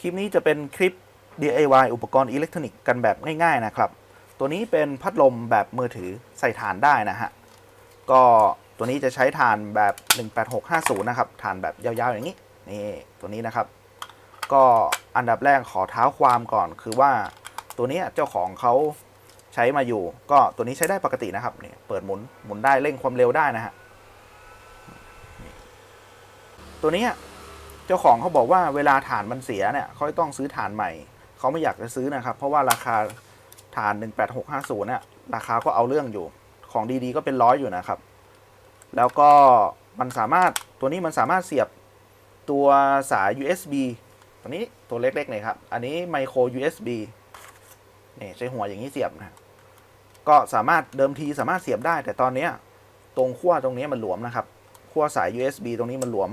คลิปนี้จะเป็นคลิป DIY อุปกรณ์อิเล็กทรอนิกส์กันแบบง่ายๆนะครับ ตัวนี้เป็นพัดลมแบบมือถือใส่ถ่านได้นะฮะ ก็ตัวนี้จะใช้ถ่านแบบ 18650 นะครับถ่านแบบยาวๆอย่างนี้ นี่ตัวนี้นะครับ ก็อันดับแรกขอเท้าความก่อนคือว่าตัวนี้เจ้าของเขาใช้มาอยู่ ก็ตัวนี้ใช้ได้ปกตินะครับนี่เปิดหมุนหมุนได้เร่งความเร็วได้นะฮะตัวนี้ เจ้าของเขาบอกว่าเวลาถ่านมันเสียเนี่ยเขาต้องซื้อถ่านใหม่ เขาไม่อยากจะซื้อนะครับ เพราะว่าราคาถ่าน 18650เนี่ยราคาก็เอาเรื่องอยู่ ของดีๆก็เป็นร้อยอยู่นะครับ แล้วก็มันสามารถตัวนี้มันสามารถเสียบตัวสาย USB ตัวนี้ตัวเล็กๆเลยครับ อันนี้ไมโคร USB นี่ใช้หัวอย่างนี้เสียบนะ ก็สามารถเดิมทีสามารถเสียบได้ แต่ตอนเนี้ยตรงขั้วตรงนี้มันหลวมนะครับขั้วสาย USB ตรงนี้มันหลวม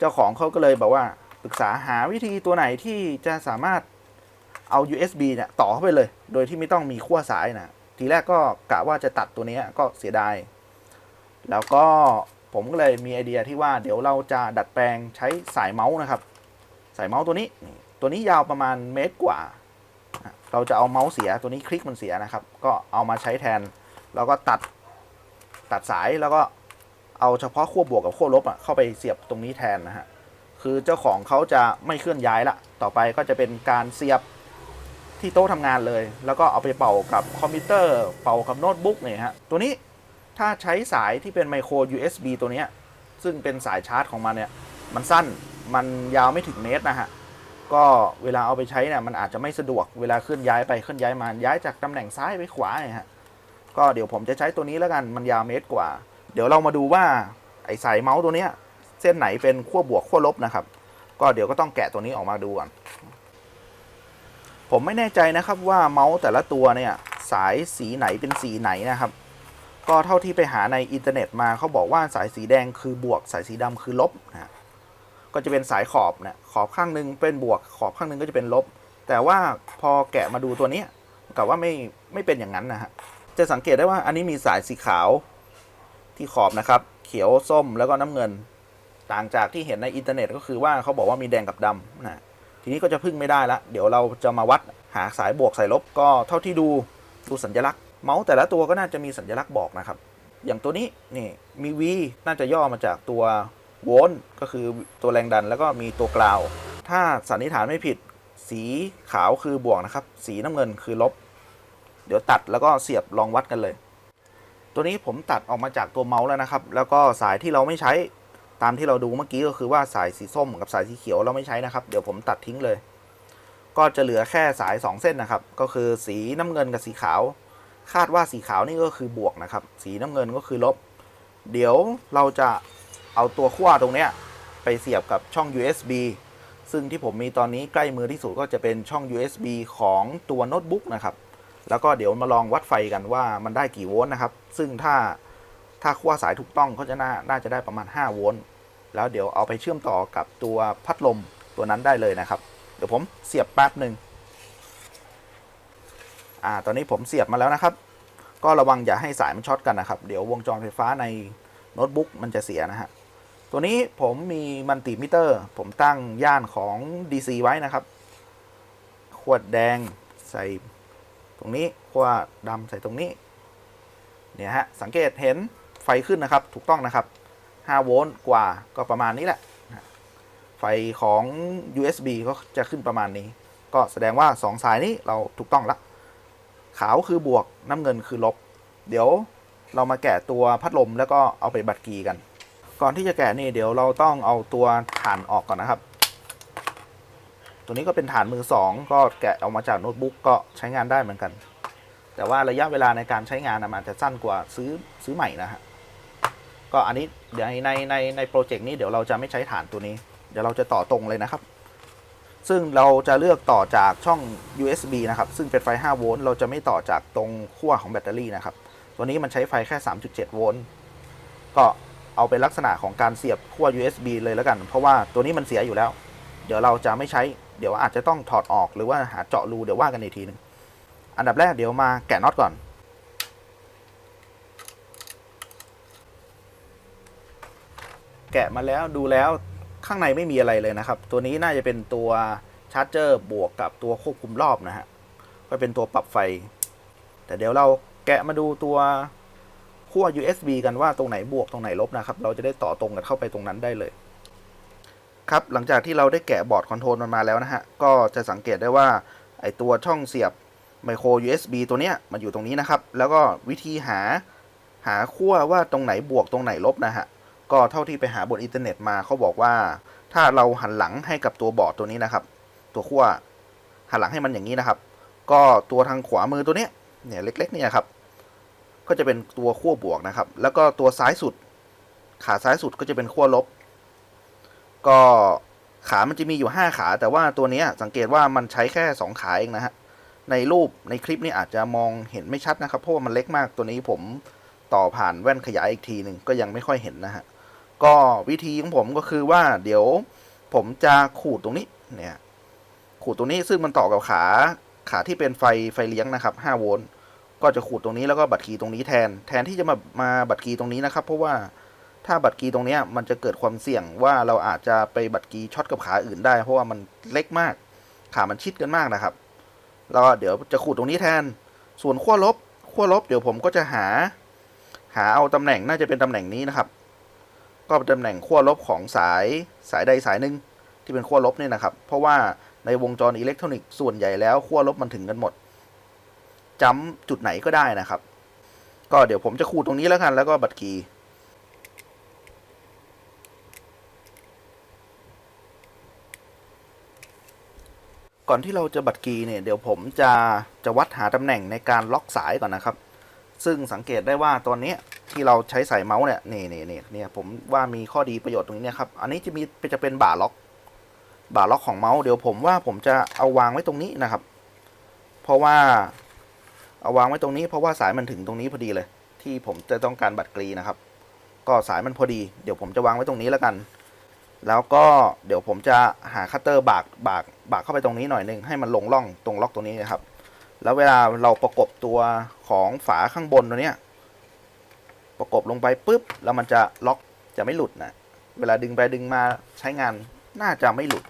เจ้าของเขาก็เลยบอกว่าปรึกษาหาวิธีตัวไหนที่จะสามารถเอา USB เนี่ยต่อเข้าไปเลย โดยที่ไม่ต้องมีขั้วสายนะทีแรกก็กะว่าจะตัดตัวนี้ก็เสียดาย แล้วก็ผมก็เลยมีไอเดียที่ว่าเดี๋ยวเราจะดัดแปลงใช้สายเมาส์นะครับ สายเมาส์ตัวนี้ ตัวนี้ยาวประมาณเมตรกว่า เราจะเอาเมาส์เสียตัวนี้คลิกมันเสียนะครับ ก็เอามาใช้แทน แล้วก็ตัดตัดสายแล้วก็ เอาเฉพาะขั้วบวกกับขั้วลบอะเข้าไปเสียบตรงนี้แทนนะฮะคือเจ้าของเขาจะไม่เคลื่อนย้ายละ ต่อไปก็จะเป็นการเสียบที่โต๊ะทำงานเลย แล้วก็เอาไปเป่ากับคอมพิวเตอร์ เป่ากับโน้ตบุ๊กเนี่ยฮะ ตัวนี้ถ้าใช้สายที่เป็นไมโคร USB ตัวนี้ซึ่งเป็นสายชาร์จของมันเนี่ย มันสั้น มันยาวไม่ถึงเมตรนะฮะ ก็เวลาเอาไปใช้เนี่ยมันอาจจะไม่สะดวก เวลาเคลื่อนย้ายไปเคลื่อนย้ายมา ย้ายจากตำแหน่งซ้ายไปขวาเนี่ยฮะ ก็เดี๋ยวผมจะใช้ตัวนี้แล้วกัน มันยาวเมตรกว่า เดี๋ยวเรามาดูว่าไอสายเมาส์ตัวเนี้ยเส้นไหนเป็นขั้วบวกขั้วลบนะครับ ก็เดี๋ยวก็ต้องแกะตัวนี้ออกมาดูก่อนผมไม่แน่ใจนะครับว่าเมาส์แต่ละตัวเนี่ยสายสีไหนเป็นสีไหนนะครับ ก็เท่าที่ไปหาในอินเทอร์เน็ตมาเขาบอกว่าสายสีแดงคือบวก สายสีดำคือลบนะฮะก็จะเป็นสายขอบเนี่ยขอบข้างหนึงเป็นบวก ขอบข้างหนึงก็จะเป็นลบ แต่ว่าพอแกะมาดูตัวนี้กับว่าไม่ไม่เป็นอย่างนั้นนะฮะจะสังเกตได้ว่าอันนี้มีสายสีขาว ที่ขอบนะครับ เขียวส้มแล้วก็น้ำเงิน ต่างจากที่เห็นในอินเทอร์เน็ตก็คือว่าเขาบอกว่ามีแดงกับดำนะทีนี้ก็จะพึ่งไม่ได้ละ เดี๋ยวเราจะมาวัดหาสายบวกสายลบก็เท่าที่ดูดูสัญลักษณ์เมาส์แต่ละตัวก็น่าจะมีสัญลักษณ์บอกนะครับ อย่างตัวนี้นี่มี V น่าจะย่อมาจากตัวโวลต์ก็คือตัวแรงดันแล้วก็มีตัวกราว ถ้าสันนิษฐานไม่ผิด สีขาวคือบวกนะครับ สีน้ำเงินคือลบ เดี๋ยวตัดแล้วก็เสียบลองวัดกันเลย ตัวนี้ผมตัดออกมาจากตัวเมาส์แล้วนะครับ แล้วก็สายที่เราไม่ใช้ตามที่เราดูเมื่อกี้ก็คือว่าสายสีส้มกับสายสีเขียวเราไม่ใช้นะครับ เดี๋ยวผมตัดทิ้งเลย ก็จะเหลือแค่สาย 2 เส้นนะครับ ก็คือสีน้ำเงินกับสีขาว คาดว่าสีขาวนี่ก็คือบวกนะครับ สีน้ำเงินก็คือลบ เดี๋ยวเราจะเอาตัวขั้วตรงเนี้ยไปเสียบกับช่อง USB ซึ่งที่ผมมีตอนนี้ใกล้มือที่สุดก็จะเป็นช่อง USB ของตัวโน้ตบุ๊กนะครับ แล้วก็เดี๋ยวมาลองวัดไฟกันว่ามันได้กี่โวลต์นะครับ ซึ่งถ้าถ้าขั้วสายถูกต้องก็จะน่าน่าจะได้ประมาณ 5 โวลต์แล้วเดี๋ยวเอาไปเชื่อมต่อกับตัวพัดลมตัวนั้นได้เลยนะครับ เดี๋ยวผมเสียบแป๊บหนึ่งอ่าตอนนี้ผมเสียบมาแล้วนะครับ ก็ระวังอย่าให้สายมันช็อตกันนะครับ เดี๋ยววงจรไฟฟ้าในโน้ตบุ๊กมันจะเสียนะฮะตัวนี้ผมมีมัลติมิเตอร์ ผมตั้งย่านของ DC ไว้นะครับ ขวดแดงใส่ ตรงนี้ขั้วดดำใส่ตรงนี้เนี่ยฮะสังเกตเห็นไฟขึ้นนะครับถูกต้องนะครับ 5 โวลต์กว่าก็ประมาณนี้แหละ ไฟของ USB ก็จะขึ้นประมาณนี้ ก็แสดงว่า 2 สายนี้เราถูกต้องละ ขาวคือบวกน้ำเงินคือลบ เดี๋ยวเรามาแกะตัวพัดลมแล้วก็เอาไปบัดกีกัน ก่อนที่จะแกะนี่เดี๋ยวเราต้องเอาตัวฐานออกก่อนนะครับ ตัวนี้ก็เป็นฐานมือสองก็แกะออกมาจากโน้ตบุ๊กก็ใช้งานได้เหมือนกัน แต่ว่าระยะเวลาในการใช้งานมันจะสั้นกว่าซื้อซื้อใหม่นะฮะก็อันนี้เดี๋ยวในในในโปรเจกต์นี้เดี๋ยวเราจะไม่ใช้ฐานตัวนี้ เดี๋ยวเราจะต่อตรงเลยนะครับ ซึ่งเราจะเลือกต่อจากช่อง USB นะครับ ซึ่งเป็นไฟ 5 โวลต์เราจะไม่ต่อจากตรงขั้วของแบตเตอรี่นะครับ ตัวนี้มันใช้ไฟแค่ 3.7 โวลต์ก็เอาเป็นลักษณะของการเสียบขั้ว USB เลยแล้วกัน เพราะว่าตัวนี้มันเสียอยู่แล้ว เดี๋ยวเราจะไม่ใช้ เดี๋ยวอาจจะต้องถอดออกหรือว่าหาเจาะรูเดี๋ยวว่ากันอีกทีหนึงอันดับแรกเดี๋ยวมาแกะน็อตก่อน แกะมาแล้วดูแล้วข้างในไม่มีอะไรเลยนะครับ ตัวนี้น่าจะเป็นตัวชาร์จเจอร์บวกกับตัวควบคุมรอบนะฮะก็เป็นตัวปรับไฟ แต่เดี๋ยวเราแกะมาดูตัวขั้ว USB กันว่าตรงไหนบวกตรงไหนลบนะครับ เราจะได้ต่อตรงกันเข้าไปตรงนั้นได้เลย ครับหลังจากที่เราได้แกะบอร์ดคอนโทรลมันมาแล้วนะฮะ ก็จะสังเกตได้ว่าไอตัวช่องเสียบไมโคร USB ตัวเนี้ยมันอยู่ตรงนี้นะครับ แล้วก็วิธีหาหาขั้วว่าตรงไหนบวกตรงไหนลบนะฮะ ก็เท่าที่ไปหาบนอินเทอร์เน็ตมาเขาบอกว่า ถ้าเราหันหลังให้กับตัวบอร์ดตัวนี้นะครับ ตัวขั้วหันหลังให้มันอย่างนี้นะครับ ก็ตัวทางขวามือตัวเนี้ยเนี่ยเล็กๆเนี่ยครับ ก็จะเป็นตัวขั้วบวกนะครับ แล้วก็ตัวซ้ายสุด ขาซ้ายสุดก็จะเป็นขั้วลบ ก็ขามันจะมีอยู่ 5 ขา แต่ว่าตัวนี้สังเกตว่ามันใช้แค่ 2 ขาเองนะฮะ ในรูปในคลิปนี้อาจจะมองเห็นไม่ชัดนะครับ เพราะว่ามันเล็กมากตัวนี้ผมต่อผ่านแว่นขยายอีกทีหนึ่งก็ยังไม่ค่อยเห็นนะฮะ ก็วิธีของผมก็คือว่าเดี๋ยวผมจะขูดตรงนี้เนี่ยขูดตรงนี้ซึ่งมันต่อกับขาขาที่เป็นไฟไฟเลี้ยงนะครับ5โวลต์ก็จะขูดตรงนี้แล้วก็บัตรคีย์ตรงนี้แทน แทนที่จะมามาบัตรคีย์ตรงนี้นะครับ เพราะว่า ถ้าบัตรคีตรงนี้มันจะเกิดความเสี่ยงว่าเราอาจจะไปบัตรคีช็อตกับขาอื่นได้ เพราะว่ามันเล็กมาก ขามันชิดกันมากนะครับ แล้วเดี๋ยวจะขูดตรงนี้แทน ส่วนขั้วลบขั้วลบเดี๋ยวผมก็จะหา หาเอาตำแหน่งน่าจะเป็นตำแหน่งนี้นะครับ ก็เป็นตำแหน่งขั้วลบของสายสายใดสายหนึ่งที่เป็นขั้วลบเนี่ยนะครับ เพราะว่าในวงจรอิเล็กทรอนิกส์ส่วนใหญ่แล้วขั้วลบมันถึงกันหมดจำจุดไหนก็ได้นะครับ ก็เดี๋ยวผมจะขูดตรงนี้แล้วกัน แล้วก็บัตรคี ก่อนที่เราจะบัตรคีย์เนี่ยเดี๋ยวผมจะจะวัดหาตำแหน่งในการล็อกสายก่อนนะครับ ซึ่งสังเกตได้ว่าตอนนี้ที่เราใช้สายเมาส์เนี่ยนี่นี่นี่เนี่ยผมว่ามีข้อดีประโยชน์ตรงนี้นี่ยครับ อันนี้จะมีจะเป็นบ่าล็อก บ่าล็อกของเมาส์เดี๋ยวผมว่าผมจะเอาวางไว้ตรงนี้นะครับ เพราะว่าเอาวางไว้ตรงนี้เพราะว่าสายมันถึงตรงนี้พอดีเลย ที่ผมจะต้องการบัตรกรีนะครับ ก็สายมันพอดี เดี๋ยวผมจะวางไว้ตรงนี้แล้วกัน แล้วก็เดี๋ยวผมจะหาคัตเตอร์บากบากบากเข้าไปตรงนี้หน่อยหนึงให้มันลงร่องตรงล็อกตรงนี้นะครับ แล้วเวลาเราประกบตัวของฝาข้างบนตัวเนี้ยประกบลงไปปุ๊บแล้วมันจะล็อกจะไม่หลุดนะเวลาดึงไปดึงมาใช้งานน่าจะไม่หลุด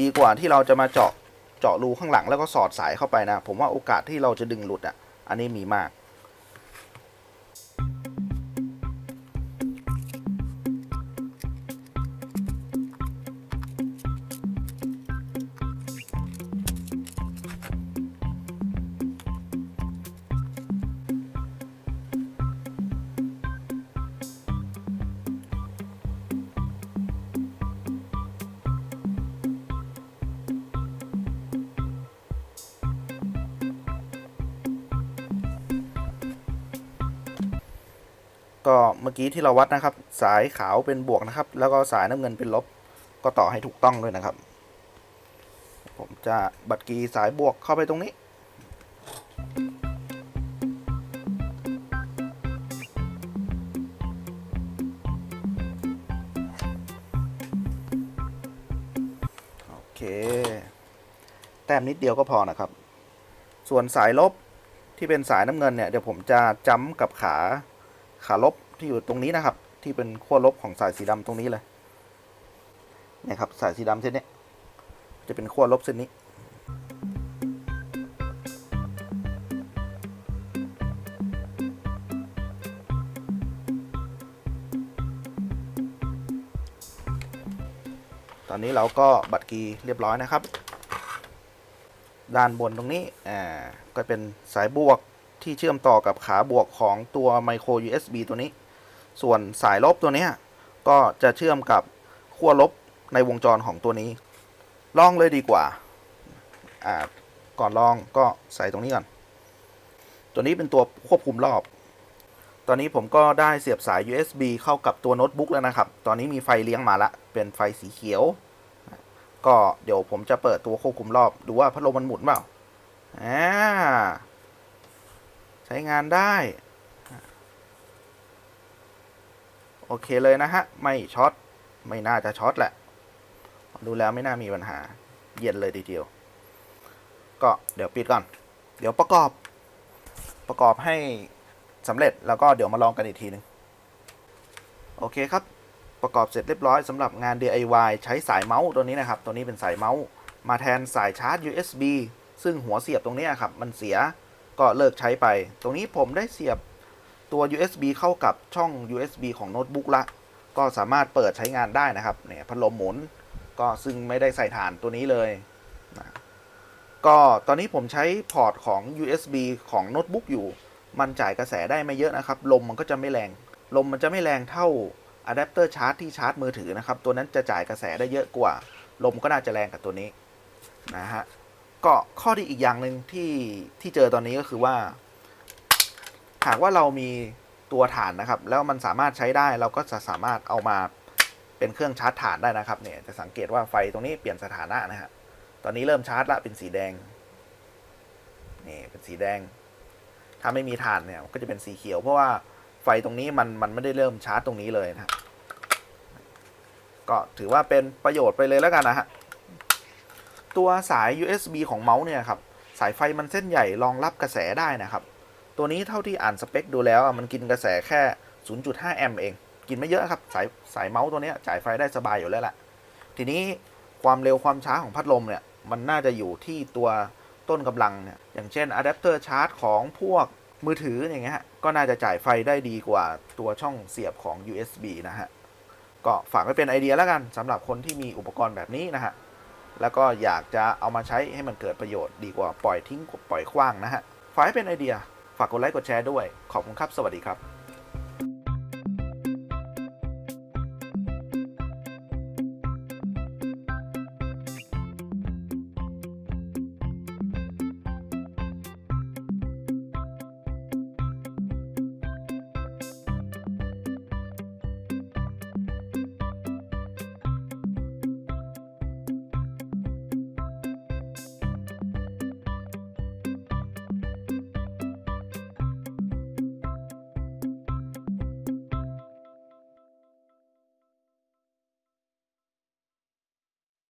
ดีกว่าที่เราจะมาเจาะเจาะรูข้างหลังแล้วก็สอดสายเข้าไปนะ ผมว่าโอกาสที่เราจะดึงหลุดอะ อันนี้มีมาก ก็เมื่อกี้ที่เราวัดนะครับ สายขาวเป็นบวกนะครับ แล้วก็สายน้ำเงินเป็นลบ ก็ต่อให้ถูกต้องด้วยนะครับ ผมจะบัตรกีสายบวกเข้าไปตรงนี้ โอเค แต้มนิดเดียวก็พอนะครับ ส่วนสายลบที่เป็นสายน้ำเงินเนี่ย เดี๋ยวผมจะจ้ำกับขา ขาลบที่อยู่ตรงนี้นะครับ ที่เป็นขั้วลบของสายสีดำตรงนี้เลยเนี่ยครับสายสีดำเส้นนี้จะเป็นขั้วลบเส้นนี้ ตอนนี้เราก็บัตรกีเรียบร้อยนะครับ ด้านบนตรงนี้อ่าก็เป็นสายบวก ที่เชื่อมต่อกับขาบวกของตัวไมโคร USB ตัวนี้ ส่วนสายลบตัวนี้ก็จะเชื่อมกับขั้วลบในวงจรของตัวนี้ ลองเลยดีกว่าอ่า ก่อนลองก็ใส่ตรงนี้ก่อน ตัวนี้เป็นตัวควบคุมรอบ ตอนนี้ผมก็ได้เสียบสาย USB เข้ากับตัวโน้ตบุ๊กแล้วนะครับ ตอนนี้มีไฟเลี้ยงมาละ เป็นไฟสีเขียว ก็เดี๋ยวผมจะเปิดตัวควบคุมรอบ ดูว่าพัดลมมันหมุนเปล่าอ่า ใช้งานได้ โอเคเลยนะฮะ ไม่ช็อต ไม่น่าจะช็อตแหละ ดูแล้วไม่น่ามีปัญหา เย็นเลยทีเดียว ก็เดี๋ยวปิดก่อน เดี๋ยวประกอบ ประกอบให้สำเร็จแล้วก็เดี๋ยวมาลองกันอีกทีหนึ่งโอเคครับ ประกอบเสร็จเรียบร้อยสำหรับงาน DIY ใช้สายเมาส์ตัวนี้นะครับ ตัวนี้เป็นสายเมาส์มาแทนสายชาร์จ USB ซึ่งหัวเสียบตรงนี้ครับ มันเสีย ก็เลิกใช้ไป ตรงนี้ผมได้เสียบตัว USB เข้ากับช่อง USB ของโน้ตบุ๊กละ ก็สามารถเปิดใช้งานได้นะครับ เนี่ยพัดลมหมุน ก็ซึ่งไม่ได้ใส่ฐานตัวนี้เลยนะก็ตอนนี้ผมใช้พอร์ตของ USB ของโน้ตบุ๊กอยู่ มันจ่ายกระแสได้ไม่เยอะนะครับ ลมมันก็จะไม่แรง ลมมันจะไม่แรงเท่าอะแดปเตอร์ชาร์จที่ชาร์จมือถือนะครับ ตัวนั้นจะจ่ายกระแสได้เยอะกว่า ลมก็น่าจะแรงกับตัวนี้นะฮะ ก็ข้อดีอีกอย่างหนึ่งที่ที่เจอตอนนี้ก็คือว่า หากว่าเรามีตัวฐานนะครับ แล้วมันสามารถใช้ได้เราก็จะสามารถเอามาเป็นเครื่องชาร์จฐานได้นะครับเนี่ยจะสังเกตว่าไฟตรงนี้เปลี่ยนสถานะนะฮะตอนนี้เริ่มชาร์จละเป็นสีแดงนี่เป็นสีแดง ถ้าไม่มีฐานเนี่ยก็จะเป็นสีเขียว เพราะว่าไฟตรงนี้มันมันไม่ได้เริ่มชาร์จตรงนี้เลยนะก็ถือว่าเป็นประโยชน์ไปเลยแล้วกันนะฮะ ตัวสาย USB ของเมาส์เนี่ยครับสายไฟมันเส้นใหญ่รองรับกระแสได้นะครับ ตัวนี้เท่าที่อ่านสเปคดูแล้วอะมันกินกระแสแค่ 0.5 แอมป์เอง กินไม่เยอะครับ สายสายเมาส์ตัวนี้จ่ายไฟได้สบายอยู่แล้วแหละ ทีนี้ความเร็วความช้าของพัดลมเนี่ย มันน่าจะอยู่ที่ตัวต้นกำลังเนี่ยอย่างเช่นอะแดปเตอร์ชาร์จของพวกมือถืออย่างเงี้ยฮะก็น่าจะจ่ายไฟได้ดีกว่าตัวช่องเสียบของ USB นะฮะ ก็ฝากไว้เป็นไอเดียแล้วกันสำหรับคนที่มีอุปกรณ์แบบนี้นะฮะ แล้วก็อยากจะเอามาใช้ให้มันเกิดประโยชน์ดีกว่าปล่อยทิ้งปล่อยขว้างนะฮะฝากให้เป็นไอเดีย ฝากกดไลค์กดแชร์ด้วย ขอบคุณครับ สวัสดีครับ